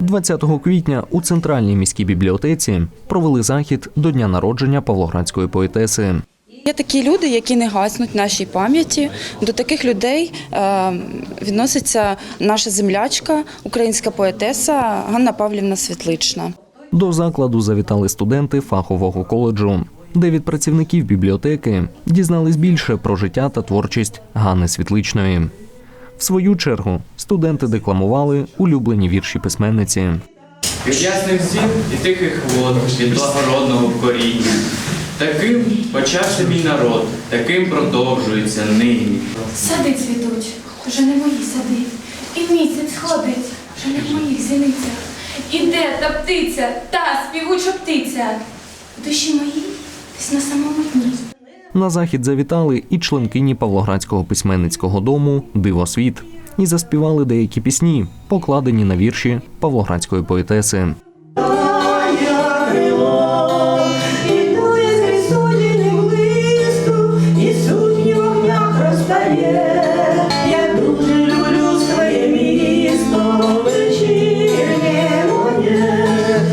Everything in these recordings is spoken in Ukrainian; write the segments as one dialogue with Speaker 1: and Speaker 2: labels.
Speaker 1: 20 квітня у центральній міській бібліотеці провели захід до дня народження павлоградської поетеси.
Speaker 2: Є такі люди, які не гаснуть в нашій пам'яті. До таких людей е, відноситься наша землячка, українська поетеса Ганна Павлівна Світлична.
Speaker 1: До закладу завітали студенти фахового коледжу, де від працівників бібліотеки дізнались більше про життя та творчість Ганни Світличної. В свою чергу студенти декламували улюблені вірші письменниці.
Speaker 3: Від ясних зір і тихих вод, від благородного коріння. Таким почався мій народ, таким продовжується нині.
Speaker 4: Сади цвітуть, вже не мої сади. І місяць ходить, вже не в моїх зіницях. Іде та птиця, та співуча птиця. В душі моїй десь на самому дні.
Speaker 1: На захід завітали і членкині Павлоградського письменницького дому Дивосвіт і заспівали деякі пісні, покладені на вірші Павлоградської поетеси.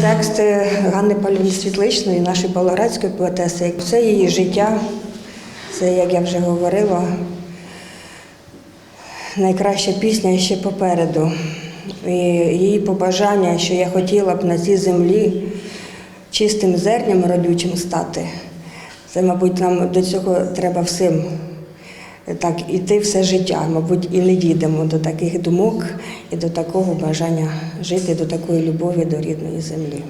Speaker 5: Тексти Ганни Павлівни Світличної, нашої павлоградської поетеси, це її життя, це, як я вже говорила, найкраща пісня ще попереду. І її побажання, що я хотіла б на цій землі чистим зерням родючим стати. Це, мабуть, нам до цього треба всім так іти все життя. Мабуть, і не дійдемо до таких думок і до такого бажання жити, до такої любові до рідної землі.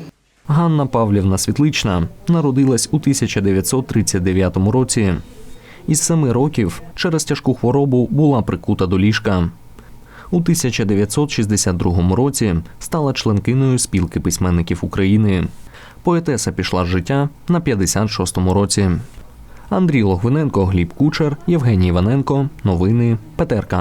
Speaker 1: Ганна Павлівна Світлична народилась у 1939 році. Із семи років через тяжку хворобу була прикута до ліжка. У 1962 році стала членкиною спілки письменників України. Поетеса пішла з життя на 56-му році. Андрій Логвиненко, Гліб Кучер, Євгеній Іваненко. Новини ПТРК.